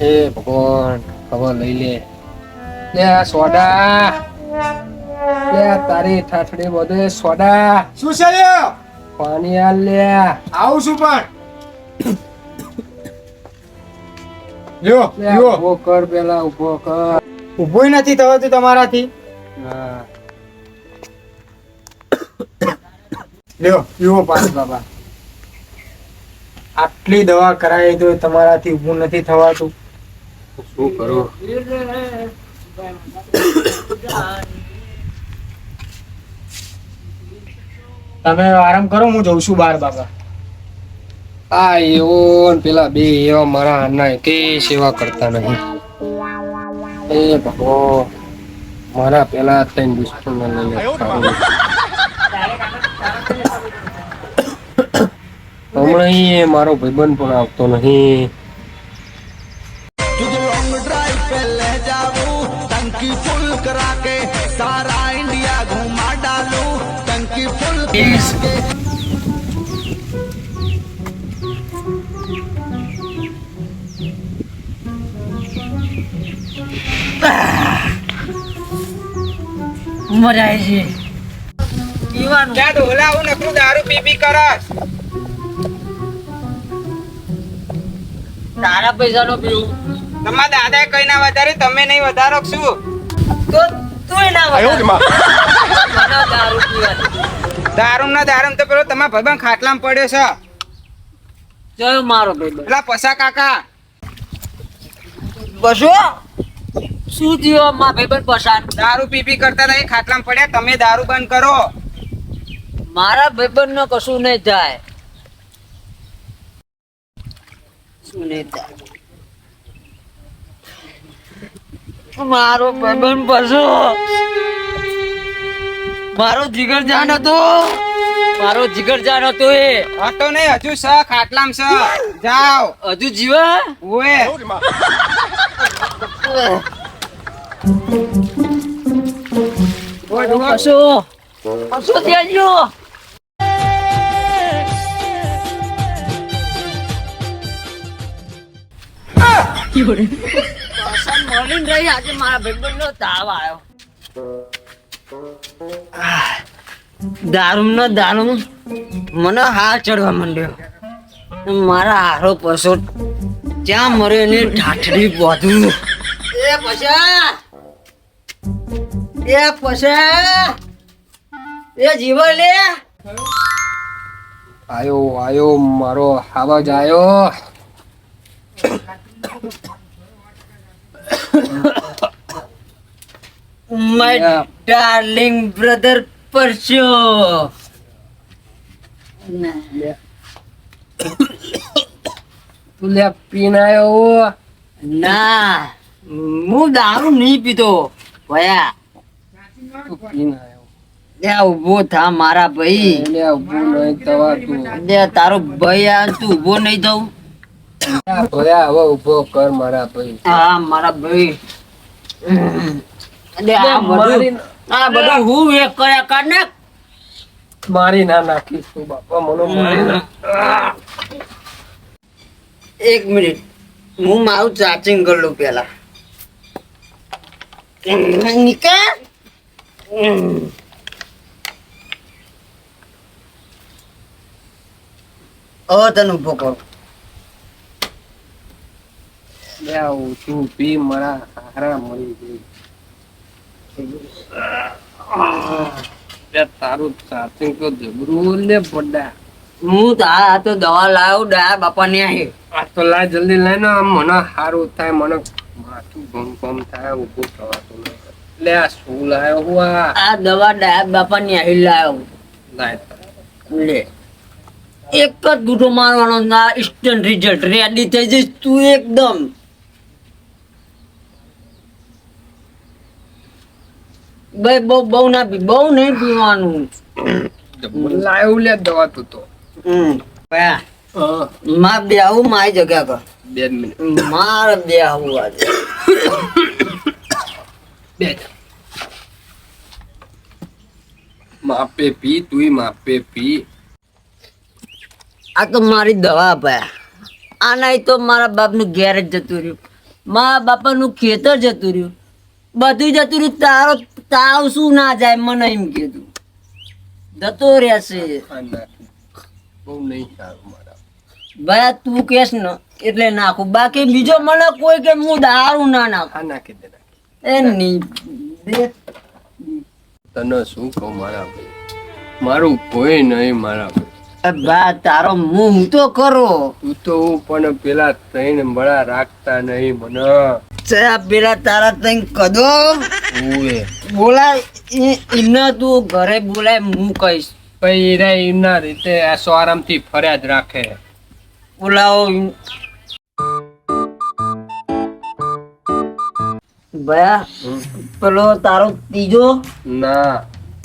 એ ભગવાન ખબર લઈ લે. લે સોડા. લે તારી ઠાઠડી બધે સોડા. શું છે લે પાણી આ લે. આવું છું પણ. લ્યો લ્યો. ઊભો કર પેલા ઊભો કર. ઊભો નથી થવાતું તમારાથી. હા. લ્યો પીવો પાણી બાબા. આટલી દવા કરાવી તો તમારાથી ઊભું નથી થવાતું. શું કરું તમે આરામ કરો હું જઉં છું બાર બાબા. આ એવો ને પેલા બે એવા મારા અન્ના કે સેવા કરતા નહીં. એ ભગવાન મારા પેલા ત્રણ દુશ્મનો લઈને હમણાં મારો ભાઈબંધ પણ આવતો નહીં. Ah. મરાય છે. પીવાનું પૈસા નો પીવું. તમારા દાદાએ કઈ ના વધારે તમે નહીં વધારો શું? તું ના દારૂમ ના દારૂમ તો પેલો તમારા ભાઈબંધ ખાટલામાં પડ્યો છે. જોયો મારો ભાઈ પેલા પસા કાકા. બસો? શું થયો મા ભાઈબંધ પસાર દારૂ પી પી કરતા હતા એ ખાટલામાં પડ્યા તમે દારૂ બંધ કરો. મારા ભાઈબંધ નો કશું નહીં થાય. શું નહીં થાય? મારો ભાઈબંધ પશુ મારો જીગર જાન હતો. મારો જીગર જાન હતો એ. હતો નહીં હજુ સ ખાટલામ સ જાઓ. હજુ જીવે? ઓએ. પશુ પશુ ત્યાં ગયો મળીને રહી આજે મારા ભાઈબંધ નો તાવ આવ્યો. દારૂમ નો દારૂમ મને હાથ ચડવા માંડ્યો. મારા હારો પશુ ત્યાં મરે એની ઠાઠડી બોધું. એ પછા એ પછા એ જીવો લે! આયો આયો મારો આવાજ આયો. માય ડાર્લિંગ બ્રધર પરશો તું લે પીને આયો ના હું દારૂ નહીં પીતો. ભયા. તું પીને આયો ઊભો થા મારા ભાઈ. ઊભું નહીં તારો ભાઈ આ તું ઊભો નહીં થવું ભયા હવે ઊભો કર મારા ભાઈ. હા મારા ભાઈ. આ બધું આ બધું હું એક કર્યા કર ને મારી ના નાખીશ બાપા મને મારી ના એક મિનિટ. હું મારું ચાર્જિંગ કરી લઉં પેલા નીકળ? હવે તને ઊભો કરું. તું પી મારા હારા મળી ગઈ. તારું ચાર્જિંગ તો જબરું લે પડ્યા. હું તો આ આ તો દવા લાવ્યો ડાયા બાપા ને આહી. આ તો લા જલ્દી લઈને આમ મને સારું થાય મને માથું ભમ ભમ થાય ઊભું થવાતું લે આ શું લાયો હું આ? આ દવા ડાયા બાપા ને આહી લાવ્યો લે. એક જ ગુઠો મારવાનો ના ઇન્સ્ટન્ટ રિઝલ્ટ રેડી થઈ જઈશ તું એકદમ. બહુ બહુ ના પી બહુ નહીં પીવાનું. લાયો લે દવા તું તો. માં બે આવું મારી જગ્યા કર બે મિનિટ. મારે બે આવું આજે. બે માપે પી તુંય માપે પી. આ તો મારી દવા ભયા આ નહીં તો મારા બાપનું ઘેર જ જતું રહ્યું. મા બાપાનું ખેતર જતું રહ્યું. બધું જતું રહ્યું તારો તાવ શું ના જાય મને એમ કીધું. જતો રહેશે. ભાઈ તું કેસ ને એટલે નાખું. બાકી બીજો મને કોઈ કે હું દારૂ ના નાખું. નાખી દે એ નહીં તને શું કહું મારા ભાઈ? મારું કોઈ નહીં મારા ભાઈ. બા તારો મું હું તો કરો. તું તો હું પણ પેલા ત્રણ બળા રાખતા નહીં મને. ચા પેલા તારા તઈ કદો. બોલાય એ- એમને તું ઘરે બોલાય હું કહીશ. પછી રે એમના રીતે આ સો થી ફરિયાદ રાખે. બોલાવો. ભયા પેલો તારો ત્રીજો? ના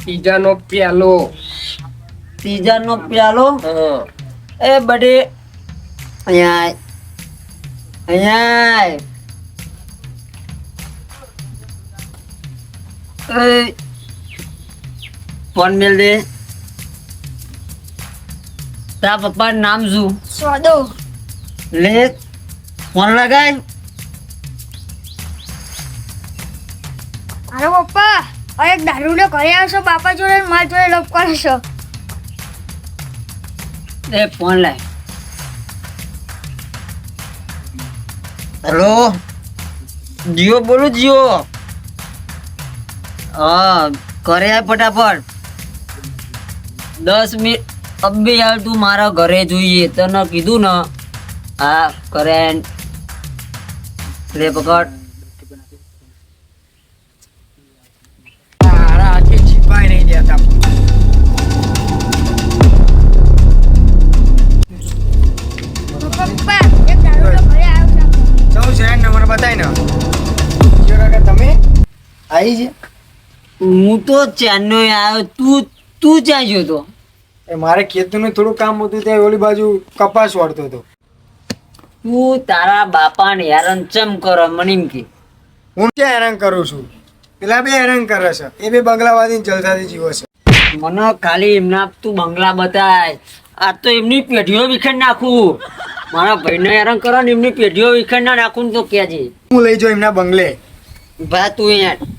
ત્રીજાનો પ્યાલો. ત્રીજા નો પ્યાલો એ બડે અહીંયા આય. અહીંયા ફોન મેલ દે? તારા પપ્પા નામ શું? સ્વાદો. લે ફોન લગાય. મારો પપ્પા અરે દારૂનો ઘરે આવશો બાપા જોડે મારા જોડે લપ કરશો. લે ફોન લાય. હેલો? જીઓ બોલું જીઓ. હા ઘરે આવ ફટાફટ. દસ મિનિટ અબે યાર તું મારા ઘરે જોઈએ તને કીધું ને. હા ઘરે. લે પકડ. પપ્પા ને. આવશો આવી છે હું તો ચેન્નઈ આવ્યો તું તું ક્યાં ગયો તો. એ મારે ખેતરનું થોડું કામ હતું ત્યાં ઓલી બાજુ કપાસ વાળતો હતો. તું તારા બાપાને હેરાન ચમ કરો મને એમ કે. હું ક્યાં હેરાન કરું છું? પેલા બે હેરાન કરે છે. એ બે બંગલાવાદી જલસાથી જીવો છે. મને ખાલી એમના તું બંગલા બતાય. આ તો એમની પેઢીઓ વિખેર નાખું. મારા ભાઈને હેરાન કરો ને એમની પેઢીઓ વિખેર ના નાખું તો કહેજે હું લઈ જાઉં એમના બંગલે. ભા તું અહીંયા.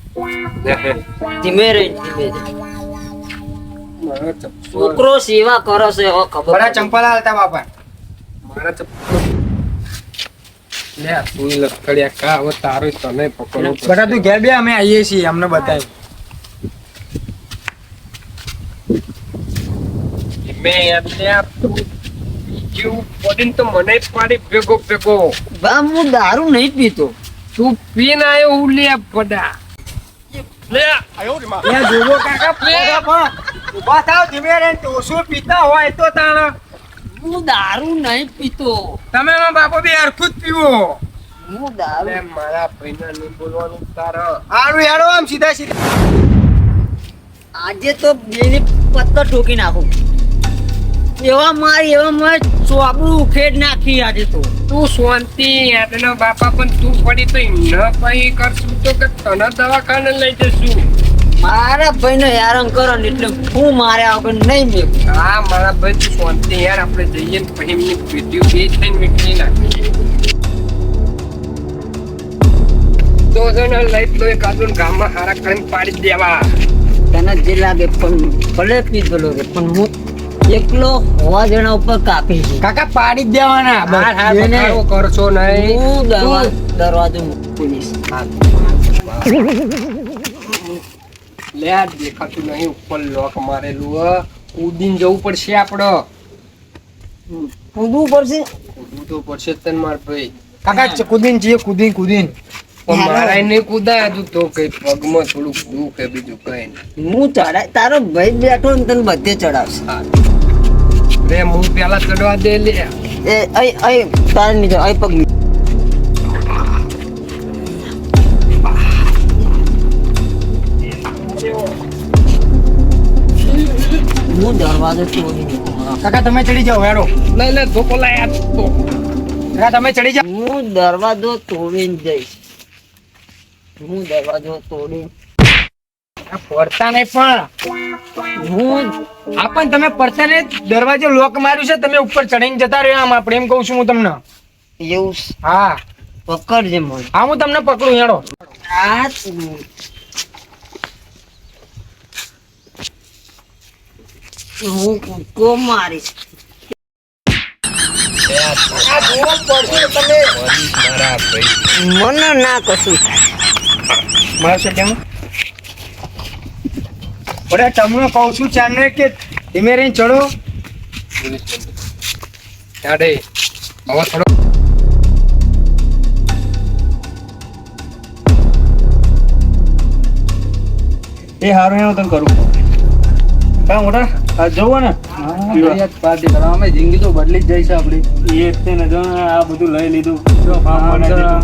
ધીમે રહી ધીમે છોકરો સેવા કરે છે હવે ખબર. ચંપલ હાલતા બાપા. મારા ચપ્પલ લે આ તું લખડ્યા કા હવે તારું તને પડશે. બટા તું ઘેર બે અમે આવીએ છીએ અમને બતાવી મેં તું જેવું પડીને તો મને પાડી ભેગો ભેગો. બા હું દારૂ નહીં પીતો. તું પીને આવ્યો હું લે પડા લે. ત્યાં જોવો કાકા પોતા પણ ઊભા થાવ ધીમે રહીને ઓછું પીતા હોય તો તાણ. હું દારૂ નહીં પીતો. તમે બાપો બે હરખું જ પીવો. હું દારૂ. મારા ભાઈને નહીં બોલવાનું તારા. હારું હેડો આમ સીધા સીધા. આજે તો બેની પત્તો ઠોકી નાખું. એવા મારી એવા માર ચોબડું ઉખેડ નાખી આજે તો. તું શાંતિ આટલા બાપા પણ તું પડી તો ન પહી કરશું તો કે તને દવાખાને લઈ જશું મારા ભાઈને હેરાન કરો ને એટલે હું મારે આગળ નહીં મેં હા મારા ભાઈ તું શાંતિ યાર આપણે જઈએ ને પછી એમની પેટીઓ બે થઈને મીઠી નાખીએ. તો છે ને લઈ તો એક આદુન ગામમાં હારા કરીને પાડી દેવા. તને જે લાગે પણ ભલે પીધેલો રે પણ હું એકલો હોવા જણા ઉપર કાપી છું. કાકા પાડી જ દેવાના. હાર હાર બસ એને બગાડો કરશો નહીં. હું દરવા દરવાજો ખોલીશ લે આ દેખાતું નહીં ઉપર લોક મારેલું હ. કૂદીને જવું પડશે આપડો. કૂદવું પડશે? કૂદવું તો પડશે તન માર ભાઈ. કાકા કૂદીને કુદીન કૂદીને. કુદીન મારાય નહીં કૂદાય તું તો કઈ પગમાં થોડું દુખ કે બીજું કઈ નહીં. હું ચડાય તારો ભાઈ બેઠો ને તને બધે ચડાવશે. રે હું પેલા ચડવા દે લે. એ અહીં અહીં તારે નીચે અહીં પગ હું દરવાજો તોડી કાકા તમે ચડી જાઓ હેડો. લઈ લે ધોકો લાય ધોકો. કાકા તમે ચડી જાઓ. હું દરવાજો તોડીને જઈશ. હું દરવાજો તોડી આ પડતા નહીં પણ હું આ પણ તમે પડતા ને દરવાજો લોક માર્યું છે તમે ઉપર ચડીને જતા રહ્યો આમ આપણે એમ કહું છું હું તમને. એવું હા. પકડજે મને. હા હું તમને પકડું હેડો. આ હું કૂદકો મારીશ. મને ના કશું મારશે મારા સટ્યામાં તમને કહું છું ચારને કે ધીમે રહીને ચડો. ચાડે. હવે થોડો એ હારું હું તમે કરું. કા મોટા? આ જોવો ને. પાર્ટી કરવા. અમે જિંદગી તો બદલી જ જાય છે આપણી. એ જ તે ને જો આ બધું લઈ લીધું.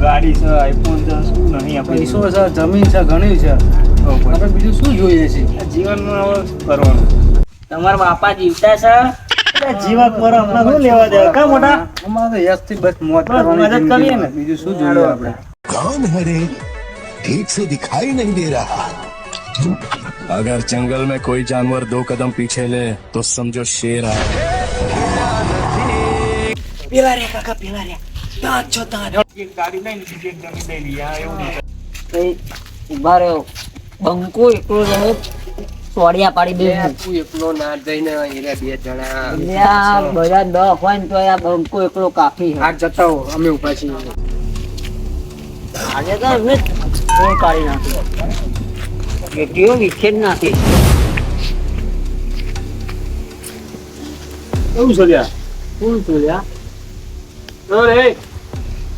ગાડી છે આઈફોન છે શું નહીં આપણે પૈસો છે જમીન છે ઘણી છે. આપણે બીજું શું જોઈએ છે આ જીવનમાં હવે શું કરવાનું તમારા બાપા જીવતા છે જીવક પર હમણાં શું લેવા દેવા કા મોટા અમારે તો યશથી બસ મોજ બસ કરવાની મદદ કરીએ જિંદગીમાં. ને. બીજું શું જોઈએ આપણે कौन है रे ठीक से दिखाई नहीं दे रहा अगर जंगल में कोई जानवर दो कदम पीछे ले तो समझो शेर आया એક ગાડી લઈને બીજી એક જમીન લઈ લઈએ આ એવું નહીં એ ઉભા રહ્યો બંકો એકલો રહે સોડિયા પાડી દે તું એકલો ના જઈને એને બે જણા આ બધા દો હોય ને તો આ બંકો એકલો કાફી હે. આ જતા હો અમે ઊભા છીએ. આજે તો અમે ફોન કાઢી નાખ્યો. કેટલીઓ વિખેર નાખી. કેવું છે કોણ શું જોયા ઓ રે.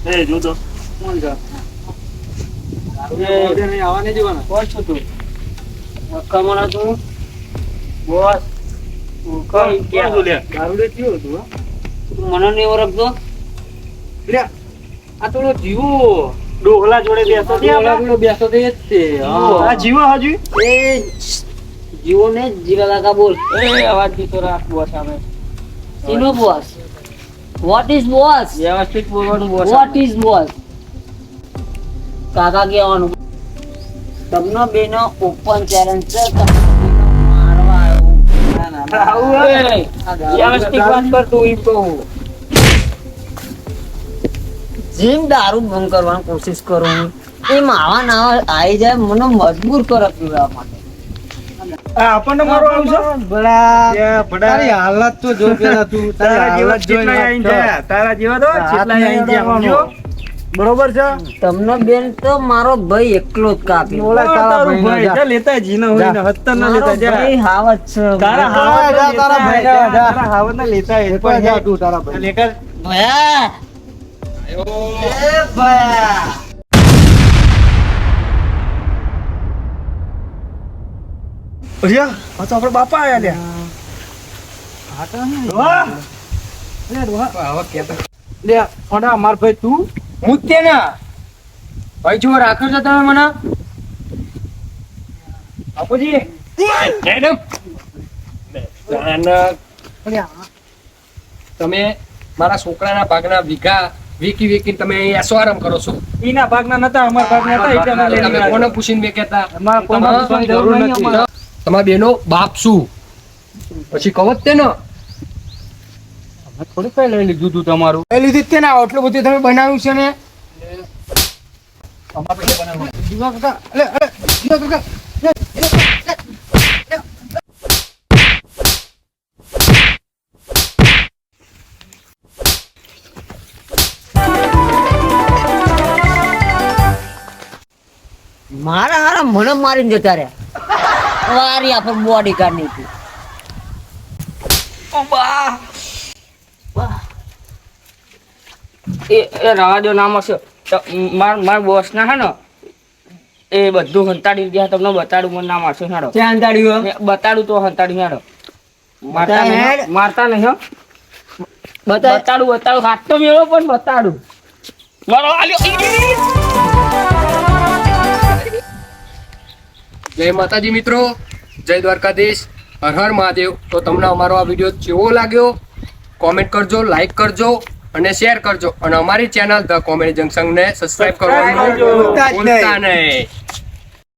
એ જો તો કોણ છે? આવવા નહીં દેવાના કોણ છું તું? કમરા તું? બોસ? કોણ ક્યાં? છું દારૂડે થયું હતું તું મને નહીં ઓળખતો? લે, આ તો જીવો. ડોહલા જોડે બેસો તે આપણે? બેસતો તો જ તે. આ જીવો હજુ? એ જીવો ને જીવા કાકા બોલ. એ અવાજ દીધો રાખ boss boss? What is boss વ્યવસ્થિત બોલવાનું બોસ વોટ ઇઝ બોસ કાકા કહેવાનું. તમને બેનો ઓપન ચેલેન્જ છે મારવા આવ્યો. જેમ દારૂ બંધ કરવાની કોશિશ કરું એમ આવા ના આવી જાય મને મજબૂર કરે પીવા માટે. આપણને મારો આવશે યા, તારી હાલત તો જો પેલા તું તારા જેવા. થયા. તારા જેવા તો બરોબર છે? તમને બેન તો મારો ભાઈ એકલો જ કાપી ઓલા તારા ભાઈ જા. લેતા જી ન હોય ને હત્તર ન લેતા જા. ભાઈ હાવત છે. તારા હાવત જા, તારા ભાઈ જા. તારા હાવત ના લેતા એ એકવાર જા તું તારા ભાઈ. લેકર ભયા એ ભયા. ભૈયા આ તો આપણા બાપા આયા લ્યા. વાહ! હવે કેતા. લે ઓડા માર ભાઈ તું. હું જ તે ના ભાઈ જો રાખો છો તમે મને? બાપુજી. મેડમ. તમે મારા છોકરાના ભાગના વીઘા વીકી વીકી તમે એસો આરામ કરો છો. એના ભાગના નતા અમારા ભાગના હતા એટલે અમે લઈ તમે લીધા. કોને પૂછીને બે કહેતા? અમાર કોને તમારા પૂછવાની જરૂર નથી. તમારા બેનો બાપ શું? પછી કહો જ તે ને થોડી કઈ લઈ લીધું તું તમારું? લઈ લીધું તે ના આટલું બધું તમે બનાવ્યું છે ને? જીવા કાકા અલે અલે જીવા કાકા લે, લે, લે, લે. મારા હારા મને મારીને જતા રહ્યા વારી આપણે બોડી કાર્ડ નહીં એ એ રવા દો નામ હશે તો માર માર બોસ ના હે ને એ બધું હંતાડી ગયા તમને બતાડું મને નામ હશે હેડો. ક્યાં હંતાડ્યું બતાડું તો હંતાડ્યું હેડો. મારતા નહીં મારતા નહીં હો. બતાડું બતાડું હાથ તો મેળો પણ બતાડું. મારો આલ્યો. જય માતાજી મિત્રો જય દ્વારકાધીશ હર હર મહાદેવ. તો તમને અમારો આ વીડિયો કેવો લાગ્યો? કોમેન્ટ કરજો લાઈક કરજો. અને શેર કરજો અને અમારી ચેનલ ધ કોમેડી જંકશન ને સબસ્ક્રાઇબ કરવાનું. ભૂલતા નહીં